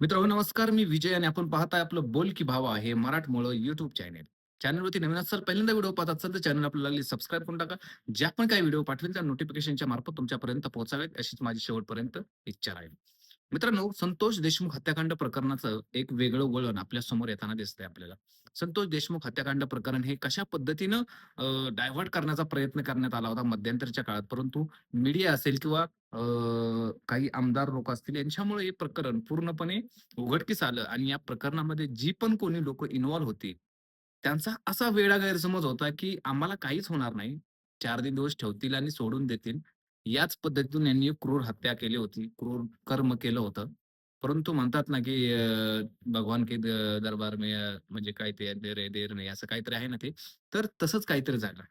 मित्रांनो नमस्कार. मी विजय आणि आपण पाहताय आपलं बोल की भावा हे मराठमोळं युट्यूब चॅनेल चॅनलवरती नवीन असाल पहिल्यांदा व्हिडिओ पाहत असाल तर चॅनल आपल्याला लागली सबस्क्राईब करून टाका. ज्या पण काही व्हिडिओ पाठवेल त्या नोटिफिकेशनच्या मार्फत तुमच्यापर्यंत पोहोचावेत अशीच माझी शेवटपर्यंत इच्छा राहील मित्रांनो संतोष देशमुख हत्याकांड प्रकरणाचं एक वेगळं वळण आपल्यासमोर येताना दिसतंय आपल्याला. संतोष देशमुख हत्याकांड प्रकरण हे कशा पद्धतीनं डायव्हर्ट करण्याचा प्रयत्न करण्यात आला होता मध्यंतरच्या काळात? परंतु मीडिया असेल किंवा अ, काही आमदार लोक असतील यांच्यामुळे हे प्रकरण पूर्णपणे उघडकीस आलं आणि या प्रकरणामध्ये जी पण कोणी लोक इन्व्हॉल्व्ह होती त्यांचा असा वेळा गैरसमज होता की आम्हाला काहीच होणार नाही. चार दिन दिवस ठेवतील आणि सोडून देतील. याच पद्धतीतून यांनी क्रूर हत्या केली होती. क्रूर कर्म केलं होतं. परंतु म्हणतात ना की भगवान के दरबार मे म्हणजे काय ते देर आहे, देर नाही असं काहीतरी आहे ना ते. तर तसंच काहीतरी झालं.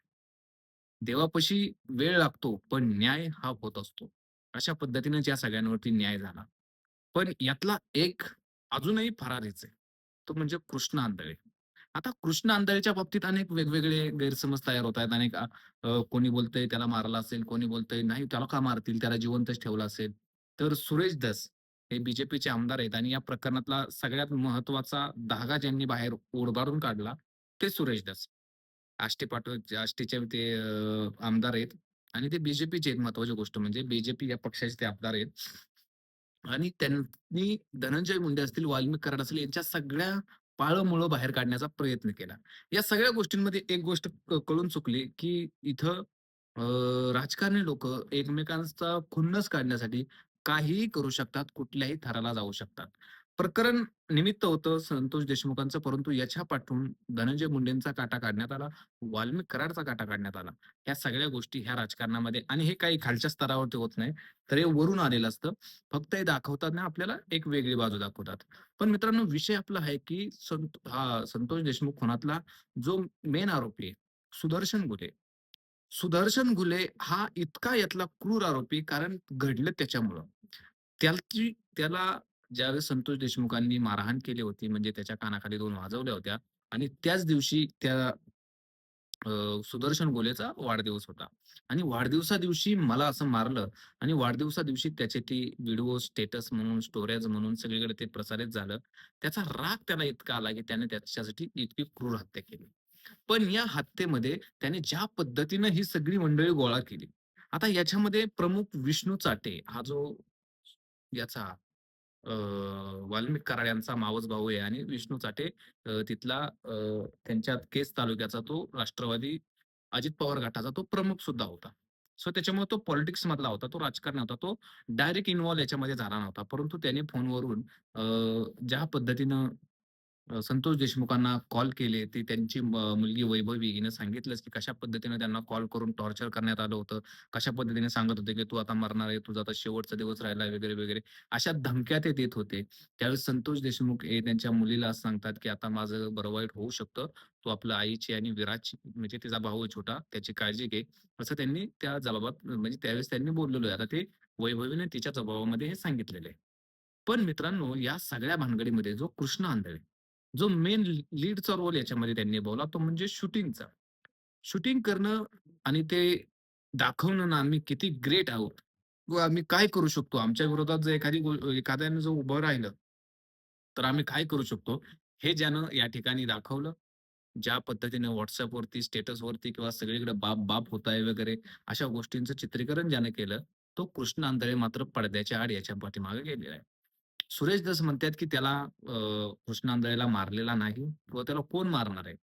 देवापाशी वेळ लागतो पण न्याय हा होत असतो. अशा पद्धतीनेच या सगळ्यांवरती न्याय झाला. पण यातला एक अजूनही फरारीच आहे. तो म्हणजे कृष्ण आंधळे. आता कृष्ण अंधारेच्या बाबतीत अनेक वेगवेगळे गैरसमज तयार होत आहेत. अनेक कोणी बोलतंय त्याला मारला असेल कोणी बोलतंय नाही त्याला का मारतील? त्याला जिवंतच ठेवला असेल? तर सुरेश दस हे बीजेपीचे आमदार आहेत आणि या प्रकरणातला सगळ्यात महत्त्वाचा धागा ज्यांनी बाहेर ओढबाडून काढला ते सुरेश दस आष्टी पाटील आष्टेचे ते आमदार आहेत आणि ते बीजेपीचे एक महत्वाची गोष्ट म्हणजे बीजेपी या पक्षाचे ते आमदार आहेत. आणि त्यांनी धनंजय मुंडे असतील वाल्मिक कराड असतील यांच्या सगळ्या पाळमुळं बाहेर काढण्याचा प्रयत्न केला. या सगळ्या गोष्टींमध्ये एक गोष्ट कळून चुकली की इथं राजकारणी लोक एकमेकांचा खुन्नस काढण्यासाठी काहीही करू शकतात कुठल्याही थराला जाऊ शकतात. प्रकरण निमित्त होतं संतोष देशमुखांचं. परंतु याच्या पाठून धनंजय मुंडेंचा काटा काढण्यात आला वाल्मिक कराडचा काटा काढण्यात आला. ह्या सगळ्या गोष्टी ह्या राजकारणामध्ये आणि हे काही खालच्या स्तरावरती होत नाही तर हे वरून आलेलं असतं. फक्त हे दाखवताना आपल्याला एक वेगळी बाजू दाखवतात. पण मित्रांनो विषय आपला आहे की संत हा संतोष देशमुख खुनातला जो मेन आरोपी आहे सुदर्शन गुले. सुदर्शन गुले हा इतका यातला क्रूर आरोपी कारण घडलं त्याच्यामुळं. त्याची त्याला ज्यावेळेस संतोष देशमुखांनी मारहाण केली होती म्हणजे त्याच्या कानाखाली दोन वाजवल्या होत्या आणि त्याच दिवशी त्या सुदर्शन गोलेचा वाढदिवस होता. आणि वाढदिवसा दिवशी मला असं मारलं आणि वाढदिवसा दिवशी त्याचे ती व्हिडिओ स्टेटस म्हणून स्टोरेज म्हणून सगळीकडे ते प्रसारित झालं. त्याचा राग त्याला इतका आला की त्याने त्याच्यासाठी इतकी क्रूर हत्या केली. पण या हत्येमध्ये त्याने ज्या पद्धतीनं ही सगळी मंडळी गोळा केली आता याच्यामध्ये प्रमुख विष्णू चाटे हा जो याचा वाल्मिक कराड यांचा मावस भाऊ आहे आणि विष्णू चाटे तिथला त्यांच्या केस तालुक्याचा तो राष्ट्रवादी अजित पवार गटाचा तो प्रमुख सुद्धा होता. सो त्याच्यामुळे तो पॉलिटिक्स मधला होता. तो राजकारणी होता. तो डायरेक्ट इन्व्हॉल्व याच्यामध्ये झाला नव्हता. परंतु त्याने फोनवरून अ, ज्या पद्धतीनं संतोष देशमुखांना कॉल केले. ती त्यांची मुलगी वैभवी हिने सांगितलंच, की कशा पद्धतीने त्यांना कॉल करून टॉर्चर करण्यात आलं होतं. कशा पद्धतीने सांगत होते, की "तू आता मरणार आहे. तुझा आता शेवटचा दिवस राहिला वगैरे, वगैरे. अशा धमक्या ते देत होते. त्यावेळेस संतोष देशमुख हे त्यांच्या मुलीला असं सांगतात, की "आता माझं बरं वाईट होऊ शकतं. तू आपलं आईची आणि विराजची म्हणजे तिचा भाऊ आहे छोटा, त्याची काळजी घे." असं त्यांनी त्या जबाबात म्हणजे त्यावेळेस त्यांनी बोललेलो आहे. आता ते वैभवीने तिच्या जबाबामध्ये हे सांगितलेलं आहे. पण मित्रांनो, या सगळ्या भानगडीमध्ये जो कृष्ण आंधळे, जो मेन लीडचा रोल याच्यामध्ये त्यांनी निभावला तो म्हणजे शूटिंगचा. शूटिंग करणं आणि ते दाखवणं ना आम्ही किती ग्रेट आहोत व आम्ही काय करू शकतो. आमच्या विरोधात जर एखादी गो एखाद्याने जर उभं राहिलं, तर आम्ही काय करू शकतो, हे ज्यानं या ठिकाणी दाखवलं. ज्या पद्धतीने व्हॉट्सअपवरती स्टेटसवरती किंवा सगळीकडे बाप, बाप होत आहे वगैरे अशा गोष्टींचं चित्रीकरण ज्याने केलं, तो कृष्ण अंधळे मात्र पडद्याच्या आड याच्या पाठीमागे गेलेला आहे. सुरेश दस म्हणतात, की त्याला अ, मारलेला नाही व त्याला कोण मारणार आहे?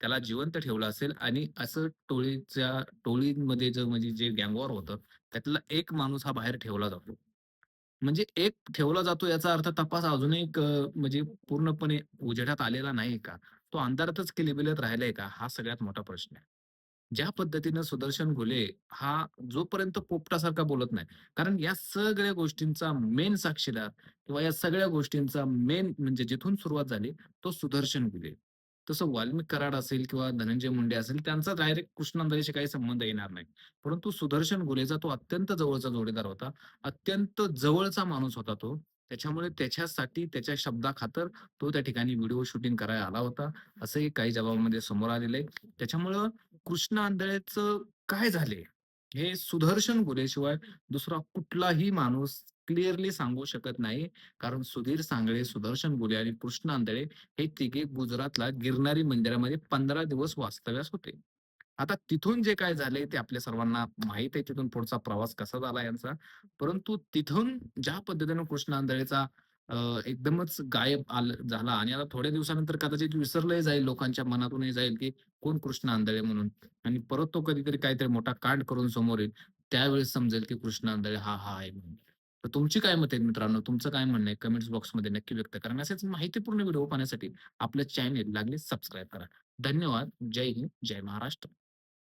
त्याला जिवंत ठेवलं असेल आणि असं टोळीच्या टोळीमध्ये जो म्हणजे जे गँगवॉर होतं, त्यातला एक माणूस हा बाहेर ठेवला जातो. म्हणजे एक ठेवला जातो याचा अर्थ तपास अजूनही म्हणजे पूर्णपणे उजेडात आलेला नाही का? तो अंधारातच किलबिलत राहिलाय का? हा सगळ्यात मोठा प्रश्न आहे. ज्या पद्धतीनं सुदर्शन घुले हा जोपर्यंत पोपटासारखा बोलत नाही. कारण या सगळ्या गोष्टींचा मेन साक्षीदार किंवा या सगळ्या गोष्टींचा मेन म्हणजे जिथून सुरुवात झाली तो सुदर्शन घुले. तसं वाल्मिक कराड असेल किंवा धनंजय मुंडे असेल त्यांचा डायरेक्ट कृष्णांधारीशी काही संबंध येणार नाही. परंतु सुदर्शन घुलेचा तो अत्यंत जवळचा जोडीदार होता. अत्यंत जवळचा माणूस होता तो. त्याच्यामुळे त्याच्यासाठी त्याच्या शब्दाखातर तो त्या ठिकाणी व्हिडिओ शूटिंग करायला आला होता. असंही काही जबाबामध्ये समोर आलेलं आहे. त्याच्यामुळं कृष्ण आंधळेचं काय झाले? हे सुदर्शन गुरेशिवाय दुसरा कुठलाही माणूस क्लिअरली सांगू शकत नाही. कारण सुधीर सांगळे, सुदर्शन गुले आणि कृष्ण आंधळे हे तिघे गुजरातला गिरनारी मंदिरामध्ये 15 दिवस वास्तव्यास होते. आता तिथून जे काय झाले ते आपल्या सर्वांना माहीत आहे तिथून पुढचा प्रवास कसा झाला यांचा. परंतु तिथून ज्या पद्धतीने कृष्ण आंधळेचा अ, एकदमच गायब आलं झाला आणि आता थोड्या दिवसानंतर कदाचित विसरलंही जाईल लोकांच्या मनातूनही जाईल, की कोण कृष्ण आंधळे म्हणून आणि परत तो कधीतरी काहीतरी मोठा कांड करून समोर येईल. त्यावेळेस समजेल की कृष्ण आंधळे हा, हा आहे म्हणून. तर तुमची काय मत आहेत मित्रांनो? तुमचं काय म्हणणं आहे? कमेंट्स बॉक्समध्ये नक्की व्यक्त करा आणि असेच माहितीपूर्ण व्हिडिओ पाहण्यासाठी आपलं चॅनेल लागले सबस्क्राईब करा. धन्यवाद. जय हिंद, जय महाराष्ट्र.